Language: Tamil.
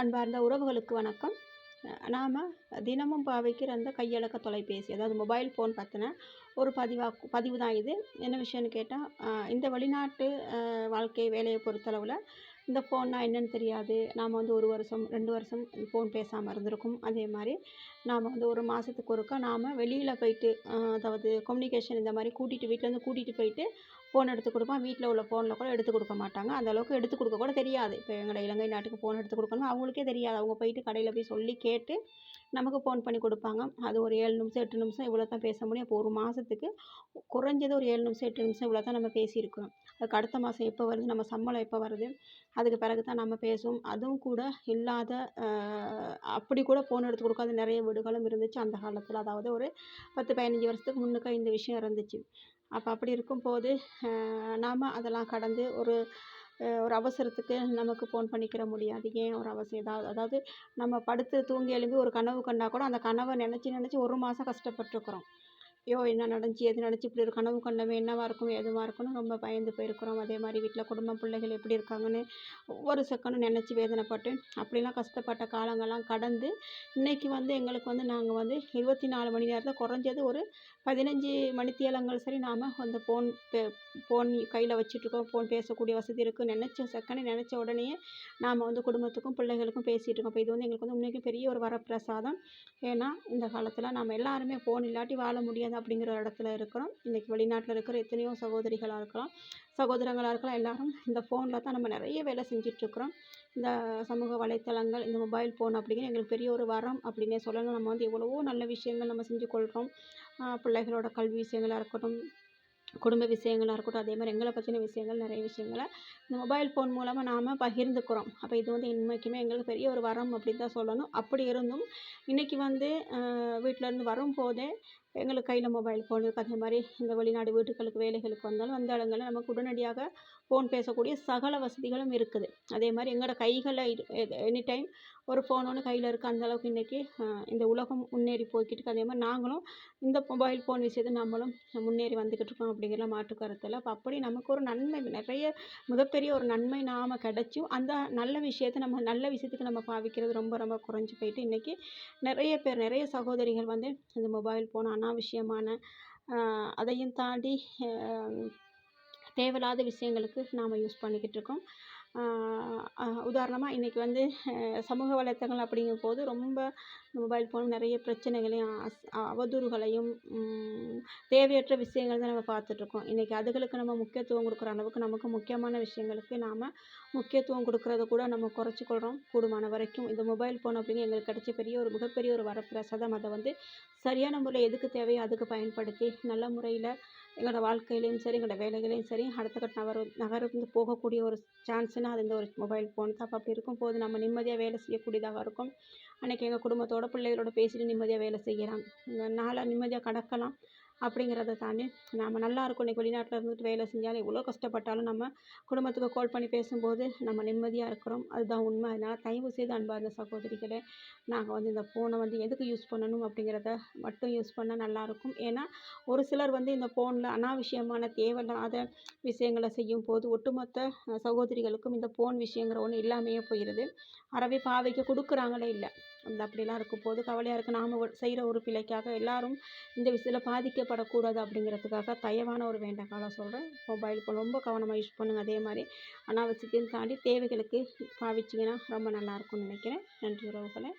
அன்பார்ந்த உறவுகளுக்கு வணக்கம். நாம் தினமும் பாவிக்கிற அந்த கையடக்க தொலைபேசி அதாவது மொபைல் ஃபோன் பற்றின ஒரு பதிவாக பதிவு தான் இது. என்ன விஷயம்னு கேட்டால் இந்த வெளிநாட்டு வாழ்க்கை வேலையை பொறுத்தளவில் இந்த ஃபோன்னா என்னென்னு தெரியாது. நாம் வந்து ஒரு வருஷம் ரெண்டு வருஷம் ஃபோன் பேசாமல் இருந்திருக்கும். அதே மாதிரி நாம் வந்து ஒரு மாதத்துக்கு ஒருக்கா நாம் வெளியில் போயிட்டு அதாவது கம்யூனிகேஷன் இந்த மாதிரி கூட்டிகிட்டு வீட்டிலேருந்து கூட்டிகிட்டு போயிட்டு ஃபோன் எடுத்து கொடுப்போம். வீட்டில் உள்ள ஃபோனில் கூட எடுத்து கொடுக்க மாட்டாங்க. அந்தளவுக்கு எடுத்து கொடுக்க கூட தெரியாது. இப்போ எங்களோட இலங்கை நாட்டுக்கு ஃபோன் எடுத்து கொடுக்கணும் அவங்களுக்கே தெரியாது. அவங்க போயிட்டு கடையில் போய் சொல்லி கேட்டு நமக்கு ஃபோன் பண்ணி கொடுப்பாங்க. அது ஒரு ஏழு நிமிஷம் எட்டு நிமிஷம் இவ்வளோ தான் பேச முடியும். இப்போ ஒரு மாதத்துக்கு குறைஞ்சது ஒரு ஏழு நிமிஷம் எட்டு நிமிஷம் இவ்வளோ தான் நம்ம பேசியிருக்கோம் அதுக்கு அடுத்த மாதம் எப்போ வருது நம்ம சம்பளம் எப்போ வருது அதுக்கு பிறகு தான் நம்ம பேசுவோம். அதுவும் கூட இல்லாத அப்படி கூட ஃபோன் எடுத்து கொடுக்காத நிறைய வீடுகளும் இருந்துச்சு. அந்த காலத்தில் அதாவது ஒரு பத்து பதினஞ்சு வருஷத்துக்கு முன்னுக்கு இந்த விஷயம் இருந்துச்சு. அப்போ அப்படி இருக்கும்போது நாம் அதெல்லாம் கடந்து ஒரு ஒரு அவசரத்துக்கு நமக்கு ஃபோன் பண்ணிக்கிற முடியாது. ஏன் ஒரு அவசியம்? ஏதாவது அதாவது நம்ம படுத்து தூங்கி எழும்பி ஒரு கனவு கண்டால் கூட அந்த கனவை நினச்சி நினச்சி ஒரு மாதம் கஷ்டப்பட்டுருக்குறோம். ஐயோ என்ன நடந்துச்சு? எது நடந்துச்சு? இப்படி ஒரு கனவு கண்டோமே என்னவாக இருக்கும்? எதுவாக இருக்கும்னு ரொம்ப பயந்து போயிருக்கிறோம். அதே மாதிரி வீட்டில் குடும்பம் பிள்ளைகள் எப்படி இருக்காங்கன்னு ஒவ்வொரு செகண்டும் நினச்சி வேதனைப்பட்டு அப்படிலாம் கஷ்டப்பட்ட காலங்கள்லாம் கடந்து இன்றைக்கி வந்து எங்களுக்கு வந்து நாங்கள் வந்து இருபத்தி நாலு மணி நேரத்தில் குறைஞ்சது ஒரு பதினஞ்சு மணித்தியாலங்கள் சரி நாம் அந்த ஃபோன் பே ஃபோன் கையில் வச்சுட்ருக்கோம் ஃபோன் பேசக்கூடிய வசதி இருக்குது நினச்ச செகண்ட் நினச்ச உடனேயே நாம் வந்து குடும்பத்துக்கும் பிள்ளைகளுக்கும் பேசிகிட்டு இருக்கோம். இப்போ இது வந்து எங்களுக்கு வந்து உண்மைக்கும் பெரிய ஒரு வரப்பிரசாதம். ஏன்னா இந்த காலத்தில் நம்ம எல்லாருமே ஃபோன் இல்லாட்டி வாழ முடியாது அப்படிங்கிற இடத்துல இருக்கிறோம். இன்றைக்கி வெளிநாட்டில் இருக்கிற எத்தனையோ சகோதரிகளாக இருக்கலாம். சகோதரங்களாக இருக்கலாம். எல்லோரும் இந்த ஃபோனில் தான் நம்ம நிறைய வேலை செஞ்சிட்ருக்குறோம் இந்த சமூக வலைத்தளங்கள் இந்த மொபைல் ஃபோன் அப்படிங்கிற எங்களுக்கு பெரிய ஒரு வரம் அப்படின்னே சொல்லலாம். நம்ம வந்து எவ்வளவோ நல்ல விஷயங்கள் நம்ம செஞ்சு கொள்கிறோம் பிள்ளைகளோட கல்வி விஷயங்களாக இருக்கட்டும் குடும்ப விஷயங்களாக இருக்கட்டும் அதே மாதிரி எங்களை பற்றின விஷயங்கள் நிறைய விஷயங்களை இந்த மொபைல் ஃபோன் மூலமாக நாம் பகிர்ந்துக்கிறோம். அப்போ இது வந்து இன்றைக்குமே எங்களுக்கு பெரிய ஒரு வரம் அப்படின்னு தான் சொல்லணும். அப்படி இருந்தும் இன்றைக்கி வந்து வீட்டிலேருந்து வரும்போதே எங்களுக்கு கையில் மொபைல் ஃபோன் இருக்குது அதே மாதிரி இந்த வெளிநாடு வீட்டுகளுக்கு வேலைகளுக்கு வந்தாலும் அந்த இடங்களில் நமக்கு உடனடியாக ஃபோன் பேசக்கூடிய சகல வசதிகளும் இருக்குது. அதே மாதிரி எங்களோட கைகளில் எனி டைம் ஒரு ஃபோன் ஒன்று கையில் இருக்குது அந்த அளவுக்கு இன்றைக்கி இந்த உலகம் முன்னேறி போய்கிட்டு இருக்குது அதே மாதிரி நாங்களும் இந்த மொபைல் ஃபோன் விஷயத்தை நம்மளும் முன்னேறி வந்துக்கிட்டு இருக்கோம் அப்படிங்கிற மாற்று கருத்தில். அப்போ அப்படி நமக்கு ஒரு நன்மை நிறைய மிகப்பெரிய ஒரு நன்மை நாம் கிடச்சும் அந்த நல்ல விஷயத்தை நம்ம நல்ல விஷயத்துக்கு நம்ம பாவிக்கிறது ரொம்ப ரொம்ப குறைஞ்சி போயிட்டு இன்றைக்கி நிறைய பேர் நிறைய சகோதரிகள் வந்து இந்த மொபைல் ஃபோன் ஆனால் அனாவசியமான அதையும் தாண்டி தேவையில்லாத விஷயங்களுக்கு நாம் யூஸ் பண்ணிக்கிட்டு இருக்கோம். உதாரணமாக இன்றைக்கி வந்து சமூக வலைத்தளங்கள் அப்படிங்கும்போது ரொம்ப மொபைல் ஃபோன் நிறைய பிரச்சனைகளையும் அவதூறுகளையும் தேவையற்ற விஷயங்கள் தான் நம்ம பார்த்துட்ருக்கோம். இன்றைக்கி அதுகளுக்கு நம்ம முக்கியத்துவம் கொடுக்குற அளவுக்கு நமக்கு முக்கியமான விஷயங்களுக்கு நாம் முக்கியத்துவம் கொடுக்குறத கூட நம்ம குறைச்சிக்கொள்கிறோம் கூடுமான வரைக்கும் இந்த மொபைல் ஃபோன் அப்படிங்க எங்களுக்கு கிடைச்ச பெரிய ஒரு மிகப்பெரிய ஒரு வரப்பிரசாதம். அதை வந்து சரியான முறையில் எதுக்கு தேவையோ அதுக்கு பயன்படுத்தி நல்ல முறையில் எங்களோட வாழ்க்கையிலையும் சரி எங்களோட வேலைகளையும் சரி அடுத்த கட்ட நகர் நகர்ந்து போகக்கூடிய ஒரு சான்ஸ்னால் அது இந்த ஒரு மொபைல் ஃபோன் தான். அப்போ அப்படி இருக்கும்போது நம்ம நிம்மதியாக வேலை செய்யக்கூடியதாக இருக்கும். அன்றைக்கி எங்கள் குடும்பத்தோட பிள்ளைகளோட பேசிட்டு நிம்மதியாக வேலை செய்யலாம். நாளை நிம்மதியாக கடக்கலாம். அப்படிங்கிறத தாண்டி நாம் நல்லா இருக்கும். இன்றைக்கி வெளிநாட்டில் இருந்துட்டு வேலை செஞ்சாலும் எவ்வளோ கஷ்டப்பட்டாலும் நம்ம குடும்பத்துக்கு கால் பண்ணி பேசும்போது நம்ம நிம்மதியாக இருக்கிறோம். அதுதான் உண்மை. அதனால் தயவு செய்து அன்பார்ந்த சகோதரிகளே நாங்கள் வந்து இந்த ஃபோனை வந்து எதுக்கு யூஸ் பண்ணணும் அப்படிங்கிறத மட்டும் யூஸ் பண்ணால் நல்லாயிருக்கும் ஏன்னா ஒரு சிலர் வந்து இந்த ஃபோனில் அனாவசியமான தேவையில்லாத விஷயங்களை செய்யும் போது ஒட்டுமொத்த சகோதரிகளுக்கும் இந்த ஃபோன் விஷயங்கிற ஒன்று இல்லாமையே போயிடுது அறவே பாவைக்கு கொடுக்குறாங்களே இல்லை. அந்த அப்படிலாம் இருக்கும் போது கவலையாக இருக்குது நாம் செய்கிற ஒரு பிழைக்காக எல்லோரும் இந்த விஷயத்தில் பாதிக்க பாதிக்கப்படக்கூடாது அப்படிங்கிறதுக்காக தயவான ஒரு வேண்டக்காலம் சொல்கிறேன். மொபைல் ஃபோன் ரொம்ப கவனமாக யூஸ் பண்ணுங்கள் அதே மாதிரி அனாவசியத்தையும் தாண்டி தேவைகளுக்கு பாவிச்சிங்கன்னா ரொம்ப நல்லாயிருக்கும்னு நினைக்கிறேன். நன்றி உறவுகளே.